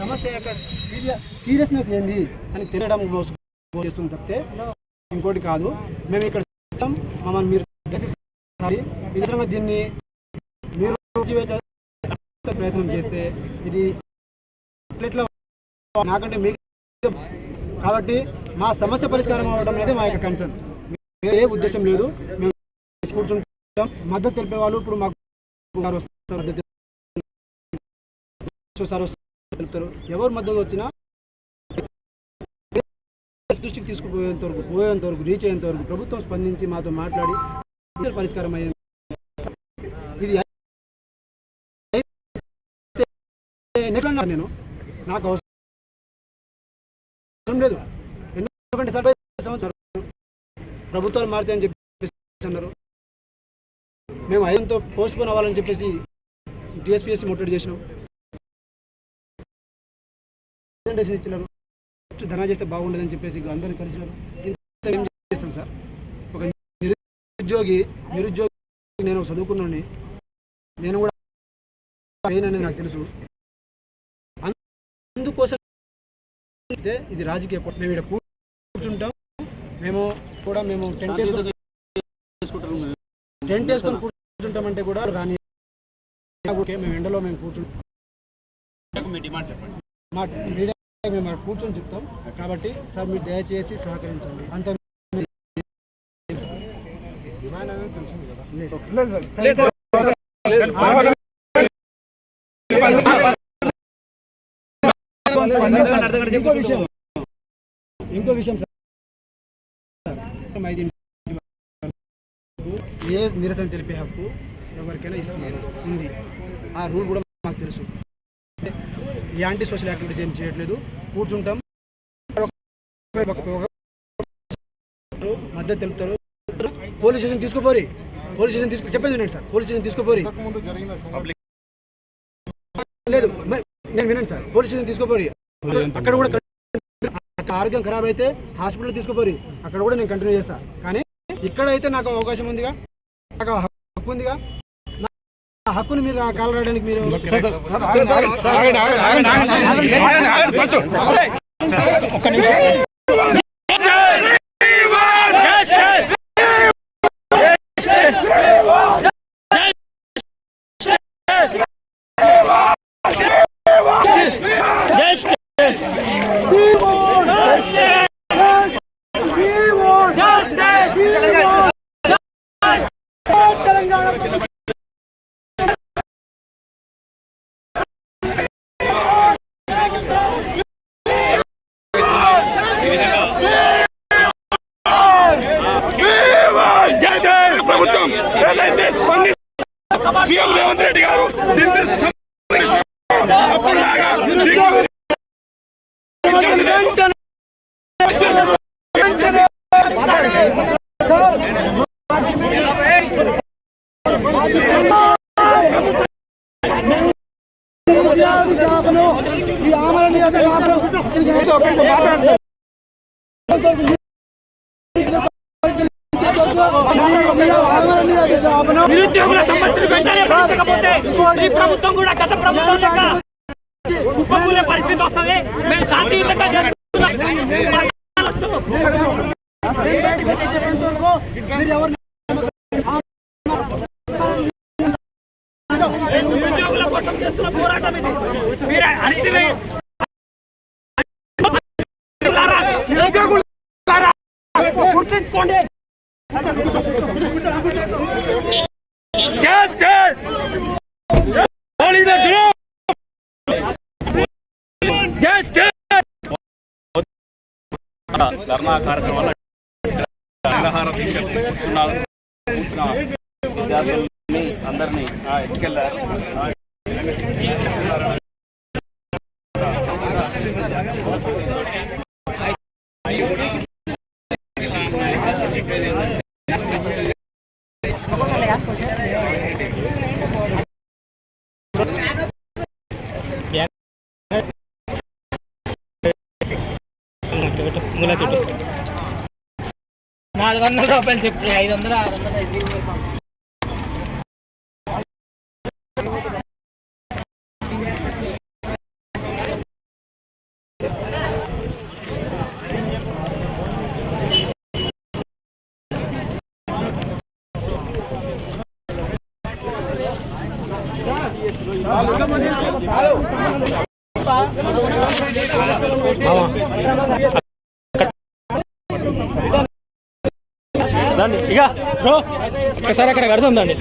సమస్య యొక్క serious seriousness ఏంది అని తినడం కోసం చేస్తుంది తప్పితే ఇంకోటి కాదు. మేము ఇక్కడ మమ్మల్ని మీరు దశించాలి. నిజంగా దీన్ని మీరు ప్రయత్నం చేస్తే ఇది నాకంటే మీకు కాబట్టి మా సమస్య పరిష్కారం అవ్వడం అనేది మా యొక్క కన్సర్న్ ఏ ఉద్దేశం లేదు. మేము కూర్చుంటాం. మద్దతు తెలిపే వాళ్ళు ఇప్పుడు మాకు వస్తారు. తెలుపుతారు ఎవరు మద్దతు వచ్చినా దృష్టికి తీసుకుపోయేంత వరకు పోయేంత వరకు రీచ్ అయ్యేంత వరకు ప్రభుత్వం స్పందించి మాతో మాట్లాడి పరిష్కారం అయ్యింది ఇది నేను. నాకు అవసరం లేదు. ఎందుకంటే సర్వే సంవత్సరం ప్రభుత్వాలు మారితే అని చెప్పేసి అన్నారు. మేము ఐదంతో పోస్ట్ పోన్ అవ్వాలని చెప్పేసి టీఎస్పీఎస్సీ ముట్టడి చేసినాం. ప్రజెంటేషన్ ఇచ్చినారు. ధర్నా చేస్తే బాగుండదని చెప్పేసి అందరిని కలిసినారు. ఏం చేస్తాం సార్? ఒక నిరుద్యోగి నిరుద్యోగి నేను చదువుకున్నాను నేను కూడా అనేది నాకు తెలుసు. అందుకోసం ఇది రాజకీయ పట్ల మేము ఇక్కడ కూర్చుంటాం. మేము కూడా మేము టెంట్ వేసుకొని టెంట్ వేసుకొని కూర్చుంటామంటే కూడా రాని మేము ఎండలో మేము కూర్చుంటాం. మీ మేము కూర్చొని చెప్తాం. కాబట్టి సార్ మీరు దయచేసి సహకరించండి. అంత లేదు. సరే, సార్. ఇంకో విషయం. ఇంకో విషయం సార్. ఏ నిరసన తెలిపే హక్కు ఎవరికైనా ఇస్తున్నారు? ఉంది. ఆ రూల్ కూడా మాకు తెలుసు. యాంటీ సోషల్ యాక్టివిటీస్ ఏం చేయట్లేదు. కూర్చుంటాం. మద్దతు తెలుపుతారు. పోలీస్ స్టేషన్ తీసుకోపోరి. పోలీస్ స్టేషన్ తీసుకు చెప్పేది వినండి సార్. Police station తీసుకోపోరి. లేదు నేను వినండి సార్. Police station తీసుకోపోరి. అక్కడ కూడా ఆరోగ్యం ఖరాబ్ అయితే హాస్పిటల్ తీసుకోపోరి. అక్కడ కూడా నేను కంటిన్యూ చేస్తా. కానీ ఇక్కడ అయితే నాకు అవకాశం ఉందిగా. నాకు హక్కు ఉందిగా. హక్కుని మీరు ఆ కాలు రాయడానికి మీరు sir, sir, CM Revanth Reddy garu అప్పుడు ఈ ఆమరణ నిరుద్యోగుల సమస్యలు వెంటనే పరిచకపోతే ఈ ప్రభుత్వం కూడా గత ప్రభుత్వం లెక్క కుప్పకూలే పరిస్థితి వస్తుంది. మేము శాంతియుతంగా చేస్తున్నాం. నిరుద్యోగుల కోసం చేస్తున్న పోరాటం ఇది. మీరు అణిచివే. గుర్తించుకోండి. Yes! Only the group! ధర్నా కార్యక్రమాలు అగ్రహార దీక్ష కూర్చున్న అందరినీ ఎక్కెళ్ళారు నాలుగు వందల రూపాయలు చెప్పి ఐదు వందలు ఆరు వందలు. రండి. ఇక బ్రో ఒకసారి అక్కడ కడుతుందండి